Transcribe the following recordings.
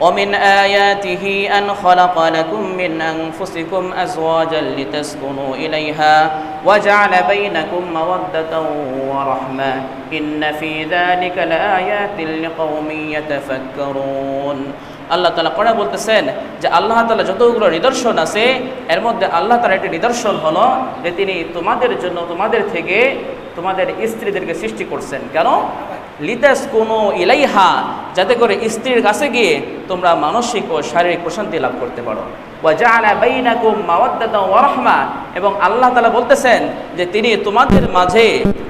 ومن آياته أن خلق لكم من أنفسكم أزواجا لتسكنوا إليها وجعل بينكم مودة ورحمة إن في ذلك لآيات لقوم يتفكرون আল্লাহ তালা কোরআনে বলতেছেন যে আল্লাহ তালা যতগুলো নিদর্শন আছে এর মধ্যে আল্লাহ তালা একটি নিদর্শন হলো যে তিনি তোমাদের জন্য তোমাদের থেকে তোমাদের স্ত্রীদেরকে সৃষ্টি করছেন কেন লিতাস কোনো ইলাইহা, যাতে করে স্ত্রীর কাছে গিয়ে তোমরা মানসিক ও শারীরিক প্রশান্তি লাভ করতে পারো। রাহমা, এবং আল্লাহ তালা বলতেছেন যে তিনি তোমাদের মাঝে,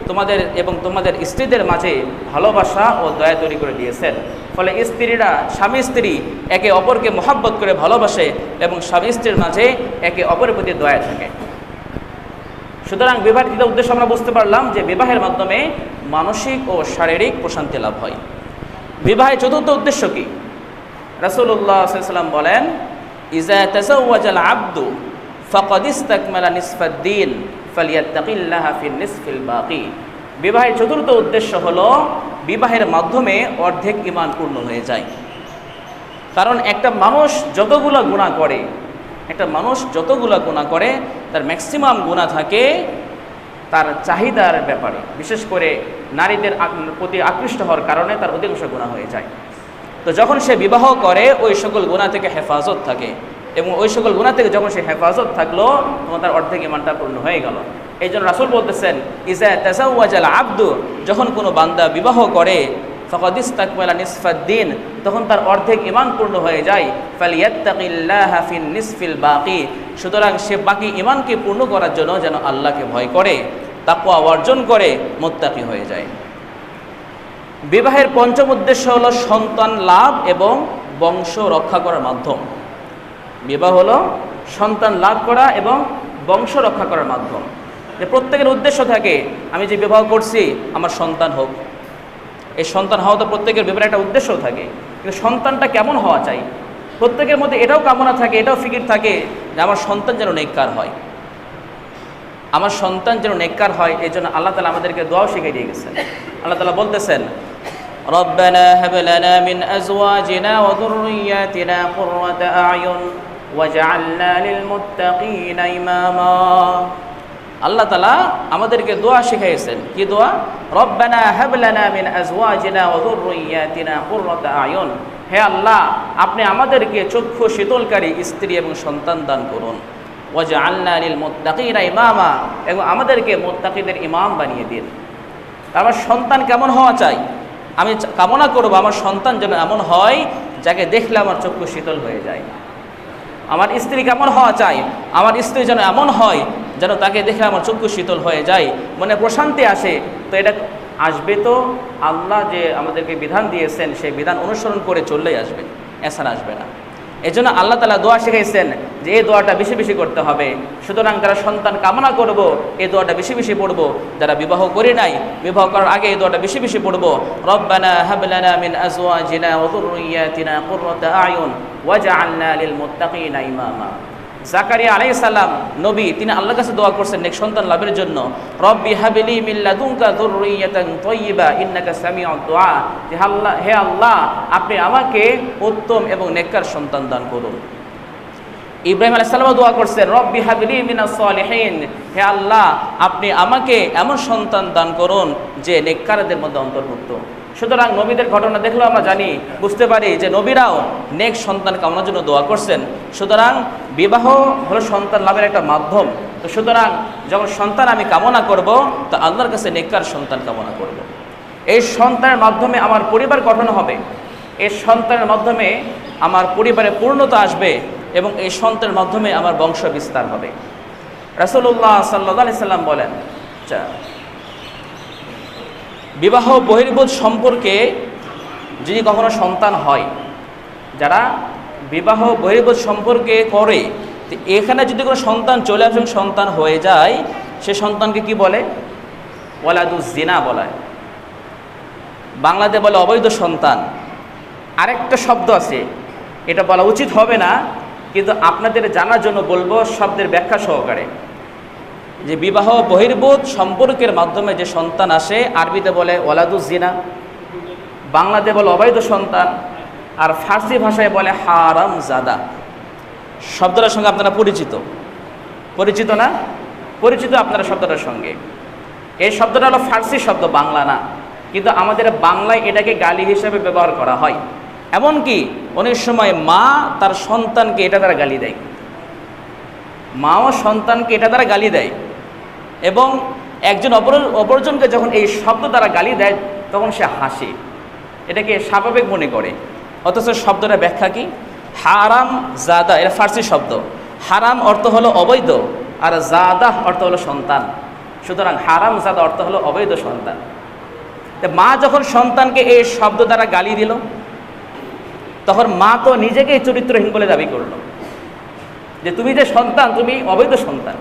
তোমাদের এবং তোমাদের স্ত্রীদের মাঝে ভালোবাসা ও দয়া তৈরি করে দিয়েছেন। ফলে স্ত্রীরা স্বামী স্ত্রী একে অপরকে মহাব্বত করে ভালোবাসে এবং স্বামী স্ত্রীর মাঝে একে অপরের প্রতি দয়া থাকে। সুতরাং বিবাহিত উদ্দেশ্য আমরা বুঝতে পারলাম যে বিবাহের মাধ্যমে মানসিক ও শারীরিক প্রশান্তি লাভ হয়। বিবাহের চতুর্থ উদ্দেশ্য কি? রাসূলুল্লাহ সাল্লাম বলেন, ইজা আব্দু ফাকাদ ইস্তাকমালা নিসফাদ্দিন বিবাহের চতুর্থ উদ্দেশ্য হলো বিবাহের মাধ্যমে অর্ধেক ইমান পূর্ণ হয়ে যায়। কারণ একটা মানুষ যতগুলো গুণা করে, একটা মানুষ যতগুলো গুণা করে তার ম্যাক্সিমাম গুণা থাকে তার চাহিদার ব্যাপারে। বিশেষ করে নারীদের প্রতি আকৃষ্ট হওয়ার কারণে তার অধিকাংশ গুণা হয়ে যায়। তো যখন সে বিবাহ করে, ওই সকল গুণা থেকে হেফাজত থাকে এবং ওই সকল গুণা থেকে যখন সে হেফাজত থাকল, তখন তার অর্ধেক ইমানটা পূর্ণ হয়ে গেল। এই জন্য রাসুল বলতেছেন ইজা তাজাওয়াজাল আব্দু যখন কোনো বান্দা বিবাহ করে ফকদিস তাকমালা নিসফাদ্দিন তখন তার অর্ধেক ইমান পূর্ণ হয়ে যায়। ফালিয়াত্তাকিল্লাহ ফিন নিসফিল বাকি সুতরাং সে বাকি ইমানকে পূর্ণ করার জন্য যেন আল্লাহকে ভয় করে, তাকওয়া অর্জন করে, মোত্তাকি হয়ে যায়। বিবাহের পঞ্চম উদ্দেশ্য হলো সন্তান লাভ এবং বংশ রক্ষা করার মাধ্যম। বিবাহ হলো সন্তান লাভ করা এবং বংশ রক্ষা করার মাধ্যম। যে প্রত্যেকের উদ্দেশ্য থাকে, আমি যে বিবাহ করছি, আমার সন্তান হোক। এই সন্তান হওয়া তো প্রত্যেকের বিবাহের একটা উদ্দেশ্য থাকে কিন্তু সন্তানটা কেমন হওয়া চাই প্রত্যেকের মধ্যে এটাও কামনা থাকে এটাও ফিকির থাকে যে আমার সন্তান যেন নেককার হয় আমার সন্তান যেন নেককার হয় এই জন্য আল্লাহ তালা আমাদেরকে দোয়াও শিখিয়ে দিয়ে গেছেন আল্লাহ তালা বলতেছেন ربنا هب لنا من أزواجنا وذرياتنا قرة أعين واجعلنا للمتقين إماما আল্লাহ তালা আমাদেরকে দোয়া শিখাইছেন কি দোয়া? রব্বানা হাবলানা মিন আজওয়াজিনা ওয়া যুররিয়াতিনা কুররাতা আয়ুন। হে আল্লাহ, আপনি আমাদেরকে চক্ষু শীতলকারী স্ত্রী এবং সন্তান দান করুন। ওয়াজআলনা লিল মুত্তাকিনা ইমামা। এবং আমাদেরকে মুত্তাকিদের ইমাম বানিয়ে দিন। আমার সন্তান কেমন হওয়া চাই? আমি কামনা করব আমার সন্তান যেন এমন হয় যাকে দেখলে আমার চক্ষু শীতল হয়ে যায়। আমার স্ত্রী কেমন হওয়া চাই? আমার স্ত্রী যেন এমন হয় যেন তাকে দেখে আমার চক্ষু শীতল হয়ে যায়, মনে প্রশান্তি আসে। তো এটা আসবে তো আল্লাহ যে আমাদেরকে বিধান দিয়েছেন, সেই বিধান অনুসরণ করে চললেই আসবে, এছাড়া আসবে না। এই জন্য আল্লাহ তালা দোয়া শিখাইছেন যে এই দোয়াটা বেশি বেশি করতে হবে। সুতরাং যারা সন্তান কামনা করব, এই দোয়াটা বেশি বেশি পড়ব। যারা বিবাহ করে নাই, বিবাহ করার আগে এই দোয়াটা বেশি বেশি পড়ব। রব্বানা হাবলানা মিন আজওয়াজিনা ওয়া যুররিয়াতিনা কুররাতা আয়ুন ওয়াজআলনা লিল মুত্তাকিনা ইমামা। জাকারিয়া আলাইহিস সালাম, নবী, তিনি আল্লাহর কাছে দোয়া করছেন, নেক সন্তান লাভের জন্য। রব্বি হাবিলি মিন লাদুনকা যুররিয়াতান তাইয়্যিবা ইন্নাকা সামিউদ দুআ। যে আল্লাহ, হে আল্লাহ, আপনি আমাকে উত্তম এবং নেককার সন্তান দান করুন। ইব্রাহিম আলাইহিস সালাম দোয়া করছেন, রব্বি হাবিলি মিনাস সলিহিন। হে আল্লাহ, আপনি আমাকে এমন সন্তান দান করুন, যে নেককারদের মধ্যে অন্তর্ভুক্ত। সুতরাং নবীদের ঘটনা দেখলেও আমরা জানি, বুঝতে পারি যে নবীরাও নেক সন্তান কামনার জন্য দোয়া করছেন। সুতরাং বিবাহ হলো সন্তান লাভের একটা মাধ্যম। তো সুতরাং যখন সন্তান আমি কামনা করব, তো আল্লাহর কাছে নেককার সন্তান কামনা করব। এই সন্তানের মাধ্যমে আমার পরিবার গঠন হবে। এই সন্তানের মাধ্যমে আমার পরিবারে পূর্ণতা আসবে এবং এই সন্তানের মাধ্যমে আমার বংশ বিস্তার হবে। রাসূলুল্লাহ সাল্লাহ আলি সাল্লাম বলেন আচ্ছা বিবাহ বহির্ভূত সম্পর্কে যদি কখনো সন্তান হয়, যারা বিবাহ বহির্ভূত সম্পর্কে করে, তো এখানে যদি কোনো সন্তান চলে আসে এবং সন্তান হয়ে যায়, সে সন্তানকে কি বলে? ওয়ালাদু জিনা বলায় বাংলাতে বলে অবৈধ সন্তান। আরেকটা শব্দ আছে, এটা বলা উচিত হবে না, কিন্তু আপনাদের জানার জন্য বলব শব্দের ব্যাখ্যা সহকারে। যে বিবাহ বহির্ভূত সম্পর্কের মাধ্যমে যে সন্তান আসে, আরবিতে বলে ওয়ালাদুজ জিনা, বাংলাতে বলে অবৈধ সন্তান, আর ফার্সি ভাষায় বলে হারাম জাদা। শব্দটার সঙ্গে আপনারা পরিচিত? পরিচিত না? পরিচিত আপনারা শব্দটার সঙ্গে। এই শব্দটা হলো ফার্সি শব্দ, বাংলা না। কিন্তু আমাদের বাংলায় এটাকে গালি হিসেবে ব্যবহার করা হয়। এমনকি অনেক সময় মা তার সন্তানকে এটা দ্বারা গালি দেয়। মাও সন্তানকে এটা দ্বারা গালি দেয়। এবং একজন অপর অপরজনকে যখন এই শব্দ দ্বারা গালি দেয়, তখন সে হাসে। এটাকে স্বাভাবিক মনে করে। অথচ শব্দটা ব্যাখ্যা কি? হারাম জাদা, এটা ফার্সি শব্দ। হারাম অর্থ হলো অবৈধ, আর জাদা অর্থ হলো সন্তান। সুতরাং হারাম জাদা অর্থ হলো অবৈধ সন্তান। মা যখন সন্তানকে এই শব্দ দ্বারা গালি দিল, তখন মা তো নিজেকেই চরিত্রহীন বলে দাবি করল। যে তুমি যে সন্তান, তুমি অবৈধ সন্তান।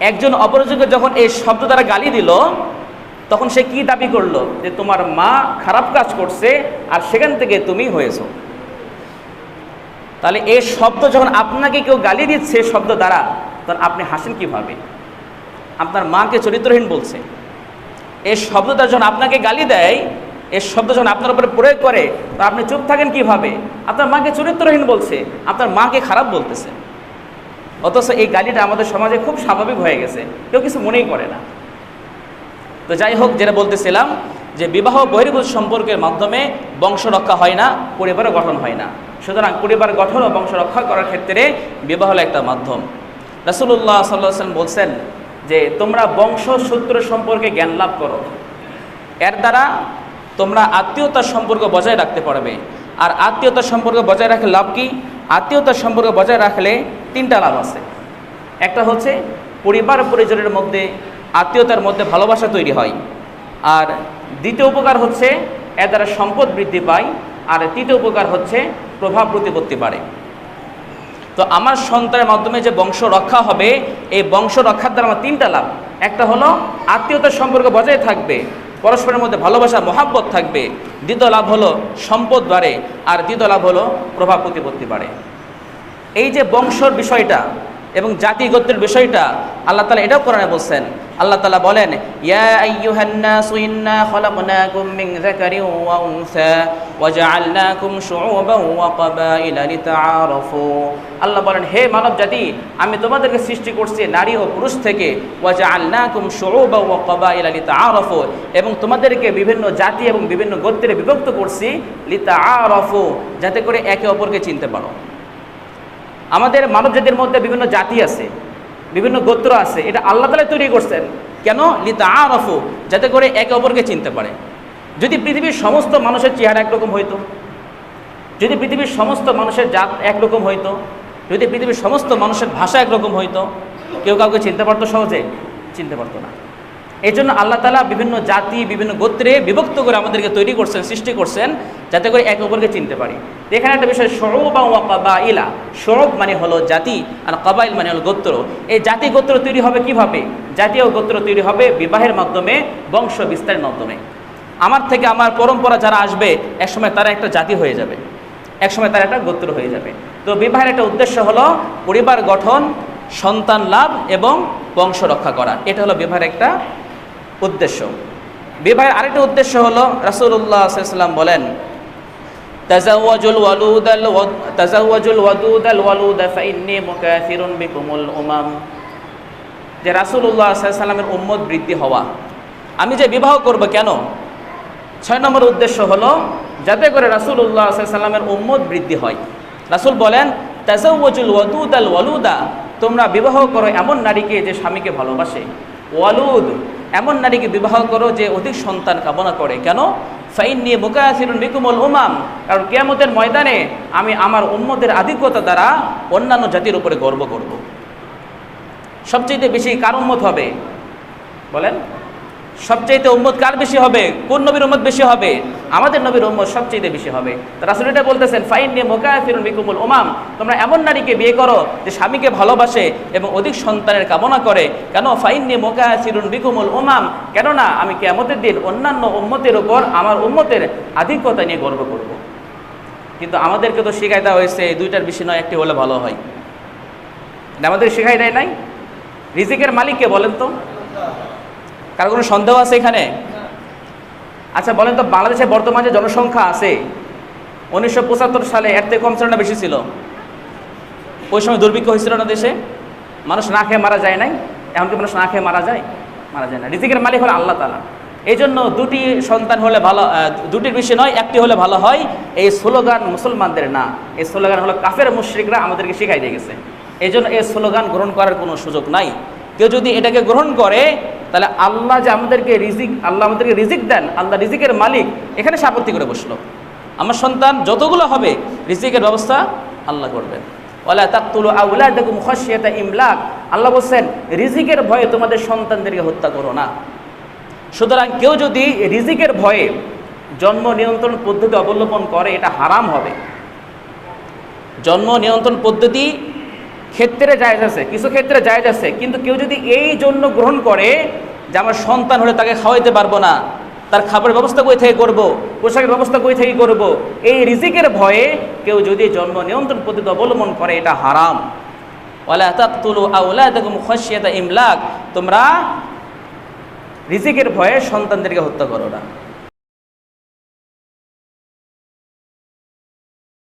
একজন অপরজনকে যখন এই শব্দ দ্বারা গালি দিল, তখন সে কি দাবি করল? যে তোমার মা খারাপ কাজ করছে আর সেখান থেকে তুমি হয়েছো। তাহলে এই শব্দ যখন আপনাকে কেউ গালি দিচ্ছে শব্দ দ্বারা, তখন আপনি হাসেন কীভাবে? আপনার মাকে চরিত্রহীন বলছে। এই শব্দটা যখন আপনাকে গালি দেয়, এই শব্দ যখন আপনার উপরে প্রয়োগ করে তো আপনি চুপ থাকেন কীভাবে? আপনার মাকে চরিত্রহীন বলছে, আপনার মাকে খারাপ বলতেছে। অথচ এই গালিটা আমাদের সমাজে খুব স্বাভাবিক হয়ে গেছে। কেউ কিছু মনেই করে না। তো যাই হোক, যেটা বলতেছিলাম যে বিবাহ বহির্ভূত সম্পর্কের মাধ্যমে বংশ রক্ষা হয় না, পরিবারও গঠন হয় না। সুতরাং পরিবার গঠন ও বংশ রক্ষা করার ক্ষেত্রে বিবাহ হলো একটা মাধ্যম। রাসুল্লাহ সাল্লাম বলছেন যে, তোমরা বংশসূত্র সম্পর্কে জ্ঞান লাভ করো। এর দ্বারা তোমরা আত্মীয়তার সম্পর্ক বজায় রাখতে পারবে। আর আত্মীয়তার সম্পর্ক বজায় রাখলে লাভ কি? আত্মীয়তার সম্পর্ক বজায় রাখলে তিনটা লাভ আছে। একটা হচ্ছে পরিবার পরিজনের মধ্যে আত্মীয়তার মধ্যে ভালোবাসা তৈরি হয়। আর দ্বিতীয় উপকার হচ্ছে এর দ্বারা সম্পদ বৃদ্ধি পায়, আর তৃতীয় উপকার হচ্ছে প্রভাব প্রতিপত্তি বাড়ে তো আমার সন্তানের মাধ্যমে যে বংশ রক্ষা হবে, এই বংশ রক্ষার দ্বারা আমার তিনটা লাভ। একটা হলো আত্মীয়তার সম্পর্ক বজায় থাকবে পরস্পরের মধ্যে ভালোবাসা, মহাব্বত থাকবে। দ্বিতীয় লাভ হলো সম্পদ বাড়ে, আর দ্বিতীয় লাভ হলো প্রভাব প্রতিপত্তি বাড়ে। এই যে বংশর বিষয়টা এবং জাতি গোত্রের বিষয়টা আল্লাহ তালা এটাও কোরআনে বলছেন। আল্লাহ তালা বলেন আল্লাহ বলেন, হে মানব জাতি, আমি তোমাদেরকে সৃষ্টি করছি নারী ও পুরুষ থেকে, ওয়া জাআলনাকুম শুউবান ওয়া ক্বাবাইলা লিতাআরাফু এবং তোমাদেরকে বিভিন্ন জাতি এবং বিভিন্ন গোত্রে বিভক্ত করছি লিতা লিতাআরাফু, যাতে করে একে অপরকে চিনতে পারো। আমাদের মানব জাতির মধ্যে বিভিন্ন জাতি আছে, বিভিন্ন গোত্র আছে, এটা আল্লাহ তালা তৈরি করছেন। কেন? লিতা আরফু যাতে করে একে অপরকে চিনতে পারে। যদি পৃথিবীর সমস্ত মানুষের চেহারা একরকম হইতো, যদি পৃথিবীর সমস্ত মানুষের জাত একরকম হইতো, যদি পৃথিবীর সমস্ত মানুষের ভাষা একরকম হইতো, কেউ কাউকে চিনতে পারতো সহজে? চিনতে পারতো না। এই জন্য আল্লাহ তালা বিভিন্ন জাতি, বিভিন্ন গোত্রে বিভক্ত করে আমাদেরকে তৈরি করছেন, সৃষ্টি করছেন, যাতে করে একে অপরকে চিনতে পারি। এখানে একটা বিষয় সরব বা ইলা সরব মানে হলো জাতি, আর কাবাইল মানে হলো গোত্র। এই জাতি গোত্র তৈরি হবে কীভাবে? জাতীয় গোত্র তৈরি হবে বিবাহের মাধ্যমে, বংশ বিস্তারের মাধ্যমে। আমার থেকে আমার পরম্পরা যারা আসবে, একসময় তারা একটা জাতি হয়ে যাবে। একসময় তারা একটা গোত্র হয়ে যাবে। তো বিবাহের একটা উদ্দেশ্য হলো পরিবার গঠন, সন্তান লাভ এবং বংশ রক্ষা করা। এটা হলো বিবাহের একটা উদ্দেশ্য। বিবাহের আরেকটা উদ্দেশ্য হলো রাসূলুল্লাহ সাল্লাম বলেন, তাজাওয়াজুল ওয়ালুদাল তাজাওয়াজুল ওয়াদুদাল ওয়ালুদা ফাইন্নী মুকাথিরুন বিকুমুল উমাম। যে রাসূলুল্লাহ সাল্লামের উম্মত বৃদ্ধি হওয়া। আমি যে বিবাহ করব কেন? ছয় নম্বর উদ্দেশ্য হলো, যাতে করে রাসূলুল্লাহ সাল্লামের উম্মত বৃদ্ধি হয়। রাসূল বলেন, তাজাওয়াজুল ওয়াদুদাল ওয়ালুদা, তোমরা বিবাহ করো এমন নারীকে যে স্বামীকে ভালোবাসে। ওয়ালুদ এমন নারীকে বিবাহ করো যে অধিক সন্তান কামনা করে। কেন? ফাইন নিয়ে মুকায়াসিরুন বিকুমল উমাম। কারণ কেয়ামতের ময়দানে আমি আমার উম্মদের আধিক্যতা দ্বারা অন্যান্য জাতির উপরে গর্ব করব। সবচেয়ে বেশি কার উম্মত হবে? বলেন। সবচাইতে উম্মত কার বেশি হবে? কোন নবীর উম্মত বেশি হবে? আমাদের নবীর উম্মত সবচেয়ে বেশি হবে। রাসুল এটা বলতেছেন ফাইন নিয়ে মোকাফিরুন বিকুমুল ওমাম তোমরা এমন নারীকে বিয়ে করো যে স্বামীকে ভালোবাসে এবং অধিক সন্তানের কামনা করে। কেন? ফাইন নিয়ে মোকাফিরুন বিকুমুল ওমাম কেননা আমি কেমতের দিন অন্যান্য উম্মতের উপর আমার উম্মতের আধিক্যতা নিয়ে গর্ব করব। কিন্তু আমাদেরকে তো শেখাই দেওয়া হয়েছে, দুইটার বেশি নয়, একটি হলে ভালো হয়। আমাদের শেখাই দেয় নাই? রিজিকের মালিককে বলেন তো। কারও কোনো সন্দেহ আছে এখানে? আচ্ছা বলেন তো বাংলাদেশে বর্তমানে যে জনসংখ্যা আছে, উনিশশো পঁচাত্তর সালে এর থেকে কম ছিল না বেশি ছিল? ওই সময় দুর্ভিক্ষ হয়েছিল না দেশে? মানুষ না খেয়ে মারা যায় নাই? এমনকি মানুষ না খেয়ে মারা যায়? মারা যায় না। রিজিকের মালিক হলো আল্লাহ তালা এই জন্য দুটি সন্তান হলে ভালো দুটির বেশি নয়, একটি হলে ভালো হয়। এই স্লোগান মুসলমানদের না। এই স্লোগান হলো কাফের মুশ্রিকরা আমাদেরকে শিখাই দিয়ে গেছে। এই জন্য এই স্লোগান গ্রহণ করার কোনো সুযোগ নাই। কেউ যদি এটাকে গ্রহণ করে, তাহলে আল্লাহ যে আমাদেরকে রিজিক, আল্লাহ আমাদেরকে রিজিক দেন, আল্লাহ রিজিকের মালিক, এখানে সে করে বসল। আমার সন্তান যতগুলো হবে, রিজিকের ব্যবস্থা আল্লাহ করবেন। ইমলাক। আল্লাহ বলছেন, রিজিকের ভয়ে তোমাদের সন্তানদেরকে হত্যা করো না। সুতরাং কেউ যদি রিজিকের ভয়ে জন্ম নিয়ন্ত্রণ পদ্ধতি অবলম্বন করে, এটা হারাম হবে। জন্ম নিয়ন্ত্রণ পদ্ধতি ক্ষেত্রে জায়জ আছে, কিছু ক্ষেত্রে জায়জ আছে, কিন্তু কেউ যদি এই জন্য গ্রহণ করে যে আমার সন্তান হলে তাকে খাওয়াইতে পারব না, তার খাবারের ব্যবস্থা কই থেকে করব, পোশাকের ব্যবস্থা কই থেকে করব, এই রিজিকের ভয়ে কেউ যদি জন্ম নিয়ন্ত্রণ পদ্ধতি অবলম্বন করে, এটা হারাম। ইমলাক, তোমরা রিজিকের ভয়ে সন্তানদেরকে হত্যা করো না।